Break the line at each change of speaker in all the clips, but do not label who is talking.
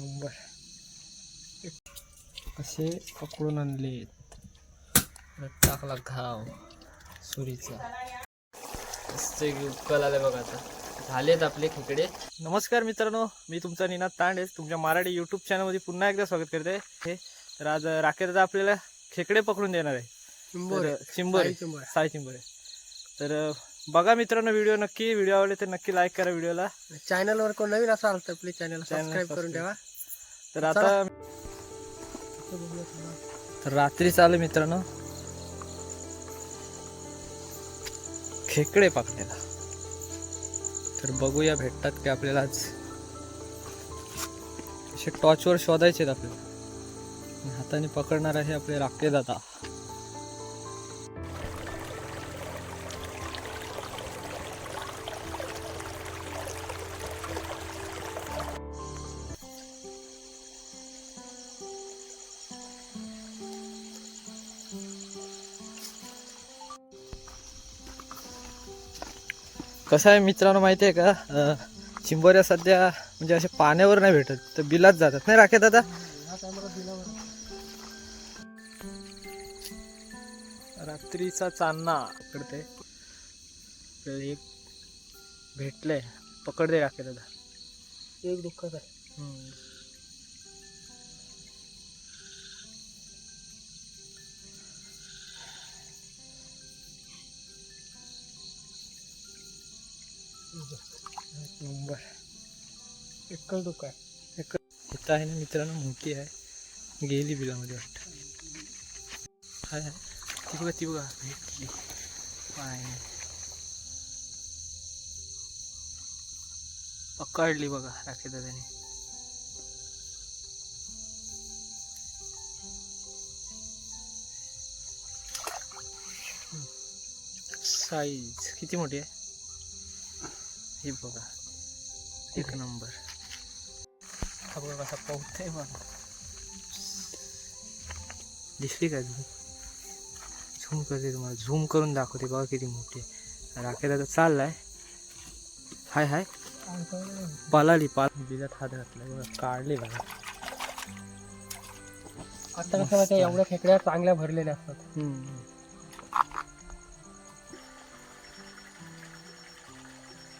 Number. असे पकडून आणले. टाकला घाव सुरीचा. उकल आले बघा आता. झालेत आपले खेकडे. नमस्कार मित्रांनो मी तुमचा निनाद तांडे तुमच्या मराठी यूट्यूब चॅनलमध्ये पुन्हा एकदा स्वागत करते. हे तर आज राकेश आपल्याला खेकडे पकडून देणार आहे. चिंबोरे. साई चिंबोरे. तर बघा मित्रांनो व्हिडिओ नक्की. व्हिडिओ आवडले तर नक्की लाईक करा व्हिडिओला.
चॅनल वर कोण नवीन असाल तर प्लीज चॅनल सबस्क्राईब करून. ठेवा.
तर आता तर रात्री चालू मित्रांनो. खेकडे पकडायला तर बघूया भेटतात की आपल्याला आज. असे टॉर्चवर शोधायचे आहेत आपल्याला. हाताने पकडणार आहे आपले राखे दादा कसं आहे मित्रांनो माहिती आहे का? चिंबोऱ्या सध्या म्हणजे असे पाण्यावर नाही भेटत तर बिलात जातात. नाही राखे दादा? रात्रीचा चांदणा. पकडते एक भेटलंय. पकडते राखे दादा.
एक दुःखच आहे. एकच दुःख आहे.
इथं आहे ना मित्रांनो मोठी आहे. गेली बिलामध्ये वाटतं. काय ती बघा ती बघा. भेटली. पाय. पकडली बघा राखे दादाने साईज किती मोठी आहे? हे बघा. एक नंबर. हा बघा कसा आहे बघा दिसली का झूम झूम करते तुम्हाला. झूम करून दाखवते बघा किती मोठी राखेला तर चाललाय. हाय हाय. पालाली पाल बिजात हात घातला बघा. काढले बघा.
आता कसं माहिती एवढ्या खेकड्या चांगल्या भरलेल्या असतात.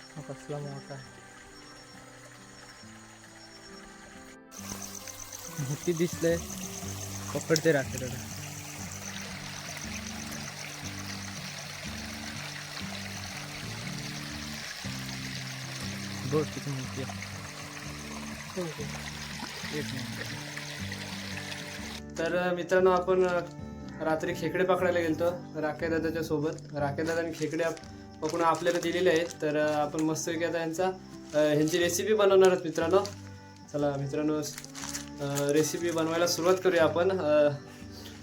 हा कसला मोठा आहे. मोठी दिसले पकडते राहते दादा बघ तिथे मूर्ती एक मिनिट. तर मित्रांनो आपण रात्री खेकडे पकडायला गेलतो राखे दादाच्या सोबत. राखे दादाने खेकडे पकडून आपल्याला दिलेले आहेत. तर आपण मस्त आता यांचा ह्यांची रेसिपी बनवणार आहोत मित्रांनो. चला मित्रांनो रेसिपी बनवायला सुरुवात करूया आपण.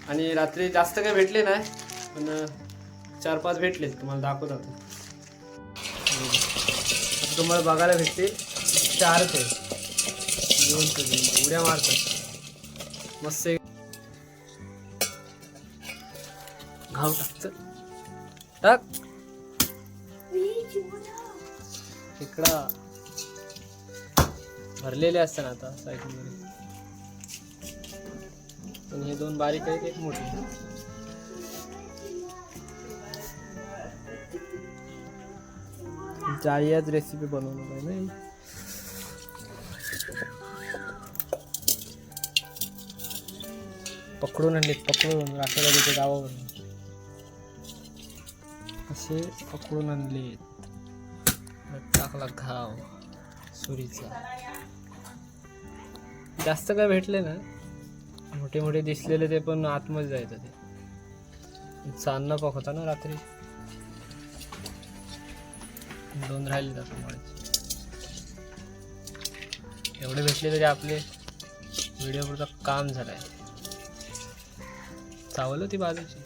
आणि रात्री जास्त काही भेटले नाही पण चार पाच भेटले तुम्हाला दाखवत आता. तुम्हाला बघायला भेटते चार ते. दोन ते उड्या मारतात. मस्त घाव टाकत. टाक. इकडा. भरलेले असतात ना आता साईडमध्ये. पण हे दोन बारीक आहेत एक मोठी. जाळ्याच रेसिपी बनवणार आहे नाही पकडून आणले पकडून राखायला तिथे गावावरून. असे पकडून आणले. टाकला घाव सुरीचा. जास्त काय भेटले ना मोठे मोठे दिसलेले ते पण आतमध्ये जायचं ते. चांदणं पकवता ना रात्री. दोन राहिले जातात एवढे भेटले तरी आपले व्हिडिओ पुरता काम झालंय. चावलं ती बाजूची.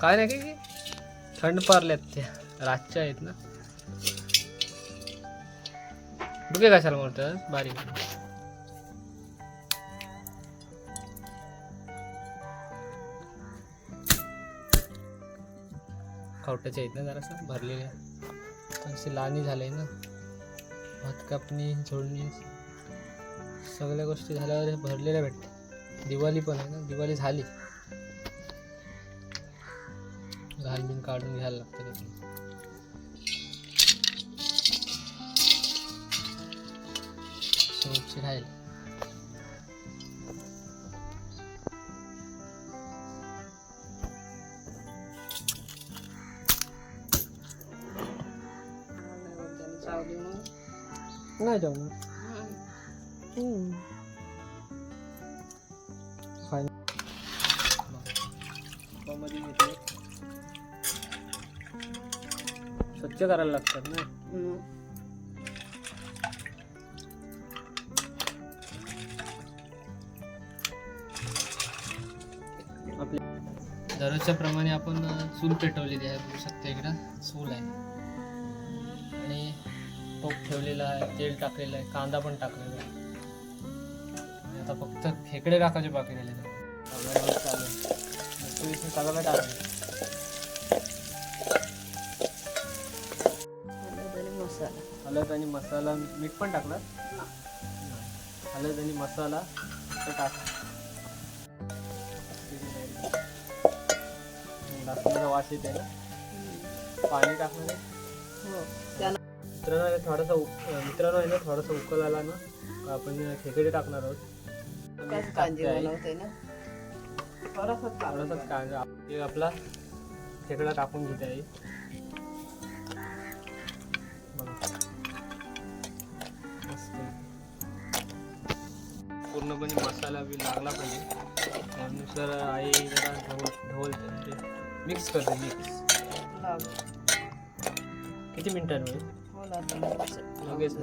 काय नाही की? थंड पारल्यात त्या. रातच्या आहेत ना. डुके कशाला मोठं बारीक. खवट्याच्या आहेत ना जरासं भरलेल्या थोडीशी लाणी आहे ना. भात कापणी झोडणी सगळ्या गोष्टी झाल्यावर भरलेल्या भेटतात. दिवाळी पण आहे ना. दिवाळी झाली. घालून काढून घ्यायला लागतं त्यातून. राहील नाही जेवणार मध्ये घेतले स्वच्छ करायला लागतात ना. आपल्या दररोजच्या प्रमाणे आपण अ, चूल पेटवलेली आहे. बघू शकता इकडं. चूल आहे. तूप ठेवलेला आहे तेल टाकलेलं आहे कांदा पण टाकलेला आहे. आता फक्त खेकडे टाकायचे बाकी राहिलेले. चालू सगळं टाकलं हळद आणि मसाला मीठ पण टाकलं? हळद आणि मसाला टाक टाकण्याचा वास येते ना? पाणी टाकणार मित्रांनो हे थोडासा मित्रांनो आहे ना थोडासा उकल आला ना आपण खेकडे टाकणार आहोत. आहे. कांदा. हे आपला खेकडा टाकून घेते आहे पूर्णपणे मसाला बी लागला पाहिजे. त्यानुसार आई जरा ढवळ ढवळ मिक्स करते मिक्स किती मिनिटांवर लगेच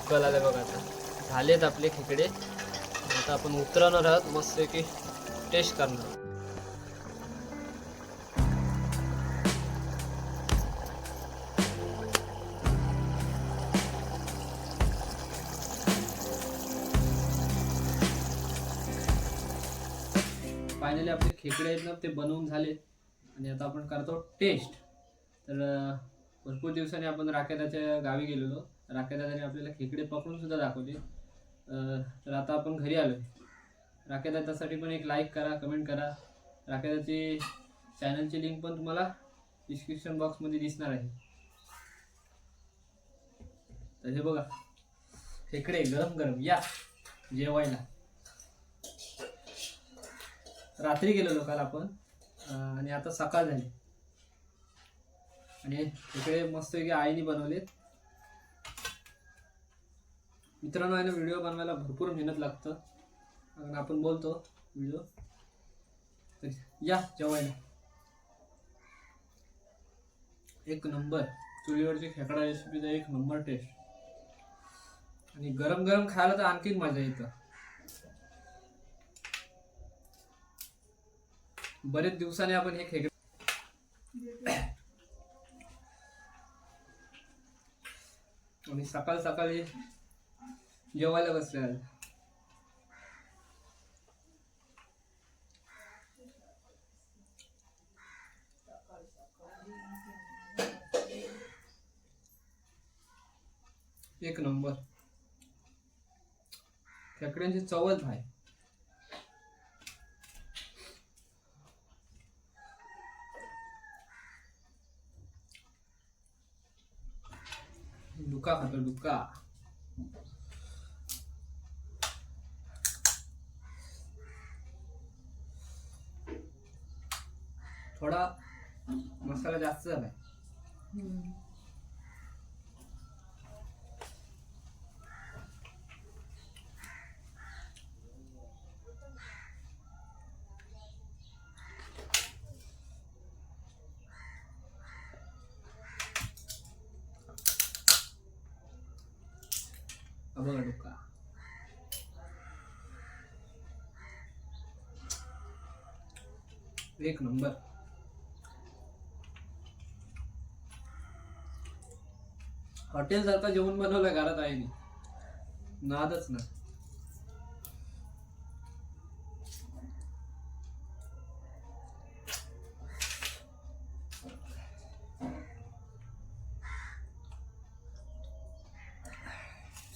मस्त आलं बघा आता. झालेत आपले खेकडे. आता आपण उतरवणार आहोत. मस्त की टेस्ट करणार फायनली आपले खेकडे आहेत ना ते बनवून झाले. आणि आता आपण करतो टेस्ट तर भरपूर दिवसांनी आपण राखेदाच्या गावी गेलेलो. राखेदादाने आपल्याला खेकडे पकडून सुद्धा दाखवले. तर आता आपण घरी आलो आहे राखेदादासाठी पण एक लाईक करा कमेंट करा. राखेदाची चॅनलची लिंक पण तुम्हाला डिस्क्रिप्शन बॉक्समध्ये दिसणार आहे. तर हे बघा. खेकडे गरम गरम या. जेवायला. रात्री गेलेलो काल आपण. आणि आता सकाळ झाली. आणि इकडे मस्त की आईने बनवलेत. मित्रांनो आहे ना व्हिडिओ बनवायला भरपूर मेहनत लागतं. कारण आपण बोलतो व्हिडिओ. तर या जेवायला. एक नंबर. चुलीवरची खेकडा रेसिपीचा एक नंबर टेस्ट आणि गरम गरम खायला तर आणखीन मजा येतं. बरेच दिवसाने आपण हे खेकडे आणि सकाळ सकाळी जेवायला बसले एक नंबर. खेकड्यांची चवच आहे डुका खातो डुका थोडा मसाला जास्त झालाय. हा बघा डुक्का एक नंबर हॉटेल सारखं जेवण बनवलं घरात आहे नादच ना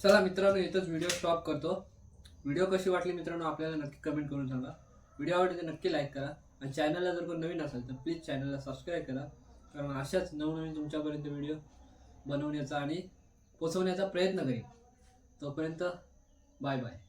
चला मित्रांनो इथंच व्हिडिओ स्टॉप करतो. व्हिडिओ कशी वाटली मित्रांनो आपल्याला नक्की कमेंट करून सांगा. व्हिडिओ आवडली तर नक्की लाईक करा. आणि चॅनलला जर कोण नवीन असेल तर प्लीज चॅनलला सबस्क्राईब करा. कारण अशाच नवनवीन तुमच्यापर्यंत व्हिडिओ बनवण्याचा आणि पोचवण्याचा प्रयत्न करेन. तोपर्यंत बाय बाय